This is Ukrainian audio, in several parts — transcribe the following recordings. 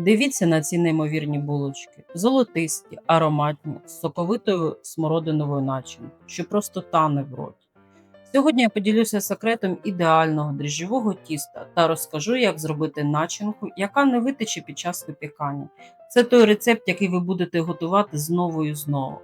Дивіться на ці неймовірні булочки, золотисті, ароматні, з соковитою смородиновою начинкою, що просто тане в роті. Сьогодні я поділюся секретом ідеального дріжджового тіста та розкажу, як зробити начинку, яка не витече під час випікання. Це той рецепт, який ви будете готувати знову і знову.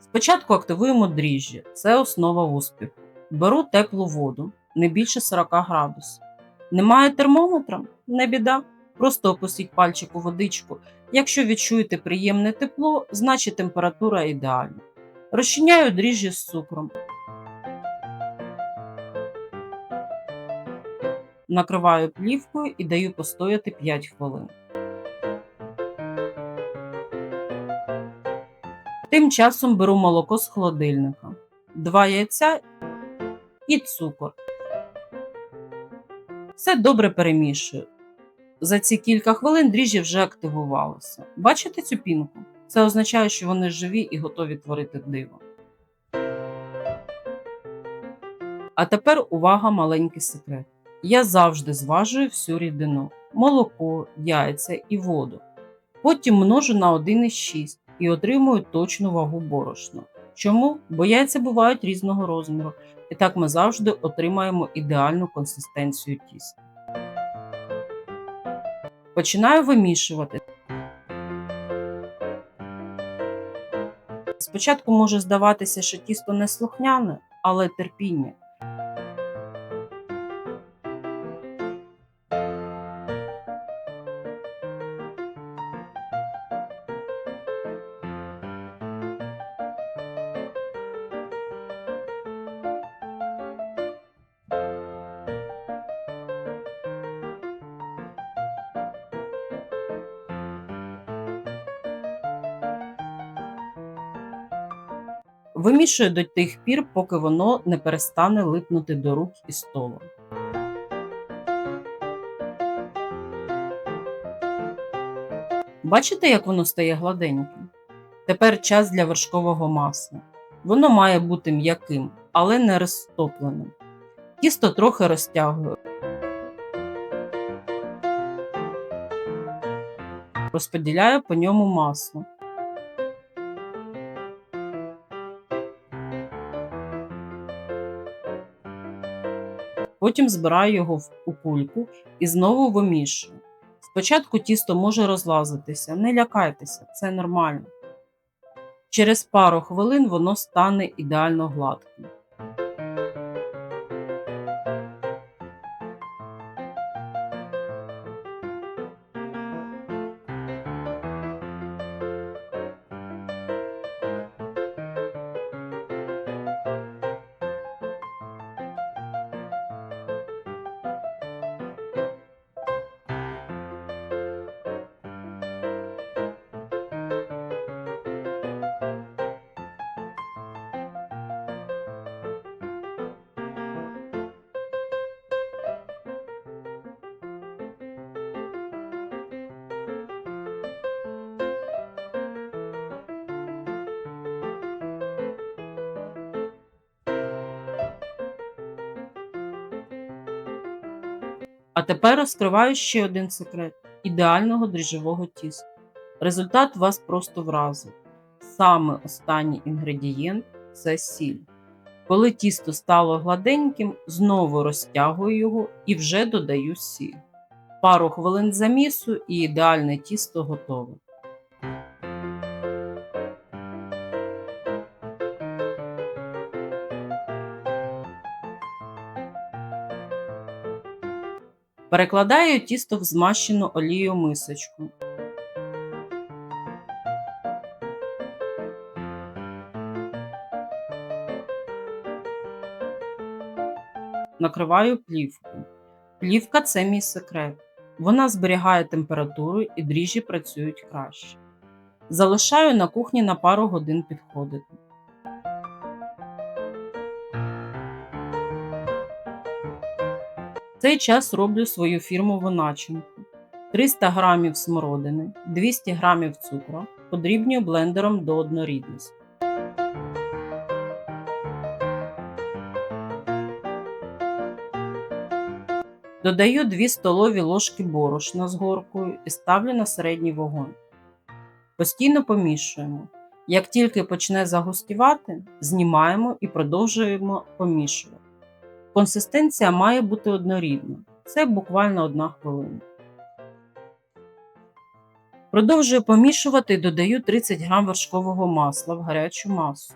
Спочатку активуємо дріжджі, це основа успіху. Беру теплу воду, не більше 40 градусів. Немає термометра? Не біда. Просто опустіть пальчик у водичку. Якщо відчуєте приємне тепло, значить температура ідеальна. Розчиняю дріжджі з цукром. Накриваю плівкою і даю постояти 5 хвилин. Тим часом беру молоко з холодильника, 2 яйця і цукор. Все добре перемішую. За ці кілька хвилин дріжджі вже активувалися. Бачите цю пінку? Це означає, що вони живі і готові творити диво. А тепер увага, маленький секрет. Я завжди зважую всю рідину: молоко, яйця і воду. Потім множу на 1,6 і отримую точну вагу борошна. Чому? Бо яйця бувають різного розміру, і так ми завжди отримаємо ідеальну консистенцію тіста. Починаю вимішувати. Спочатку може здаватися, що тісто не слухняне, але терпіння. Вимішую до тих пір, поки воно не перестане липнути до рук і столу. Бачите, як воно стає гладеньким? Тепер час для вершкового масла. Воно має бути м'яким, але не розтопленим. Тісто трохи розтягую. Розподіляю по ньому масло. Потім збираю його у кульку і знову вимішую. Спочатку тісто може розлазитися, не лякайтеся, це нормально. Через пару хвилин воно стане ідеально гладким. А тепер розкриваю ще один секрет ідеального дріжджового тіста. Результат вас просто вразить. Саме останній інгредієнт це сіль. Коли тісто стало гладеньким, знову розтягую його і вже додаю сіль. Пару хвилин замісу і ідеальне тісто готове. Перекладаю тісто в змащену олією мисочку. Накриваю плівкою. Плівка це мій секрет. Вона зберігає температуру і дріжджі працюють краще. Залишаю на кухні на пару годин підходити. В цей час роблю свою фірмову начинку. 300 г смородини, 200 г цукру, подрібнюю блендером до однорідності. Додаю 2 столові ложки борошна з горкою і ставлю на середній вогонь. Постійно помішуємо. Як тільки почне загустівати, знімаємо і продовжуємо помішувати. Консистенція має бути однорідна. Це буквально одна хвилина. Продовжую помішувати і додаю 30 г вершкового масла в гарячу масу.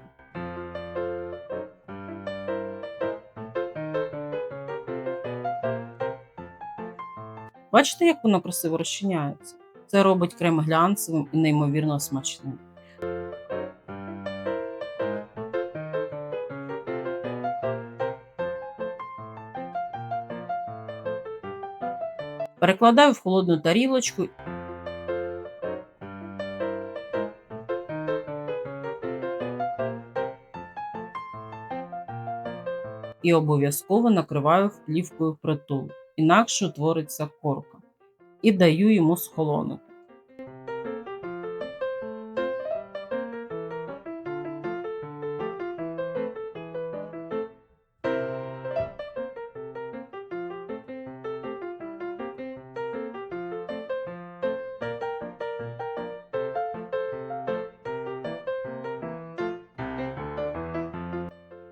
Бачите, як воно красиво розчиняється? Це робить крем глянцевим і неймовірно смачним. Перекладаю в холодну тарілочку. І обов'язково накриваю плівкою притул, інакше утвориться корка. І даю йому схолонути.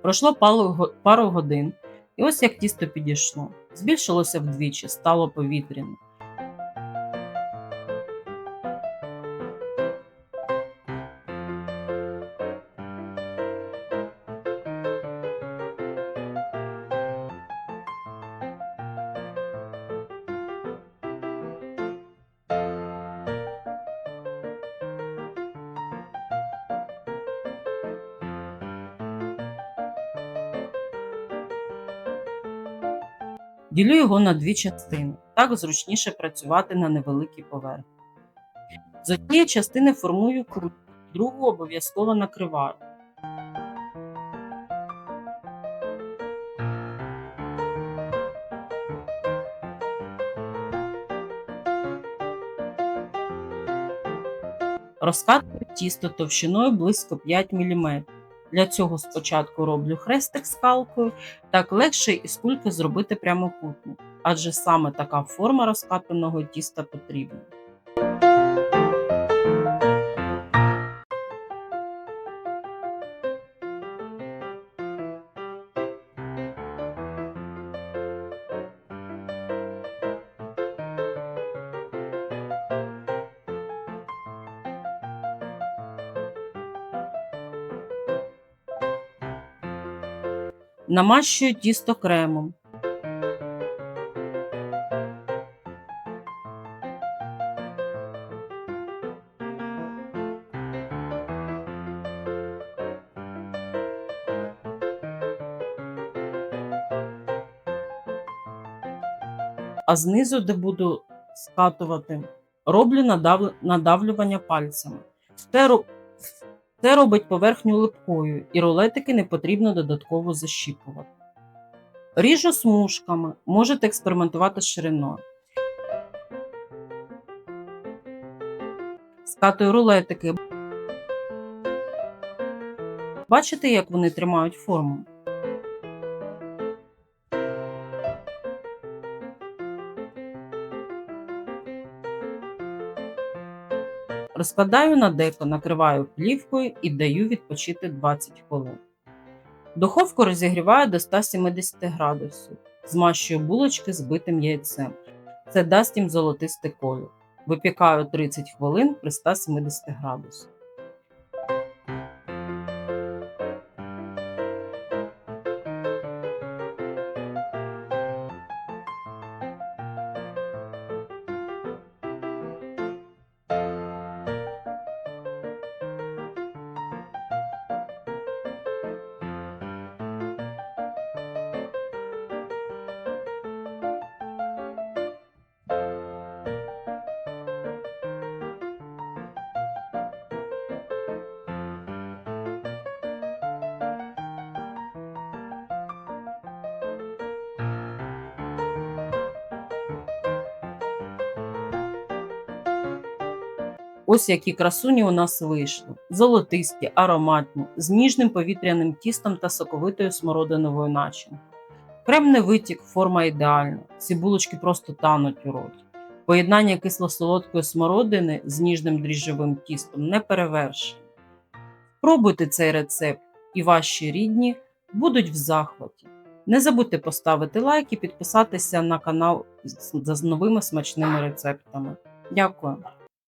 Пройшло пару годин, і ось як тісто підійшло. Збільшилося вдвічі, стало повітряне. Ділю його на дві частини. Так зручніше працювати на невеликій поверхні. З однієї частини формую крут, другу обов'язково накриваю. Розкатую тісто товщиною близько 5 мм. Для цього спочатку роблю хрестик скалкою, так легше із кульки зробити прямокутник, адже саме така форма розкатаного тіста потрібна. Намащую тісто кремом. А знизу, де буду скатувати, роблю надавлювання пальцями. Ро- це робить поверхню липкою, і рулетики не потрібно додатково защіпувати. Ріжу смужками, можете експериментувати з шириною. Скатую рулетики. Бачите, як вони тримають форму? Розкладаю на деко, накриваю плівкою і даю відпочити 20 хвилин. Духовку розігріваю до 170 градусів. Змащую булочки збитим яйцем. Це дасть їм золотистий колір. Випікаю 30 хвилин при 170 градусах. Ось які красуні у нас вийшли: золотисті, ароматні, з ніжним повітряним тістом та соковитою смородиновою начинкою. Крем не витік, форма ідеальна. Ці булочки просто тануть у роті. Поєднання кисло-солодкої смородини з ніжним дріжджовим тістом не перевершено. Пробуйте цей рецепт, і ваші рідні будуть в захваті. Не забудьте поставити лайк і підписатися на канал з новими смачними рецептами. Дякую!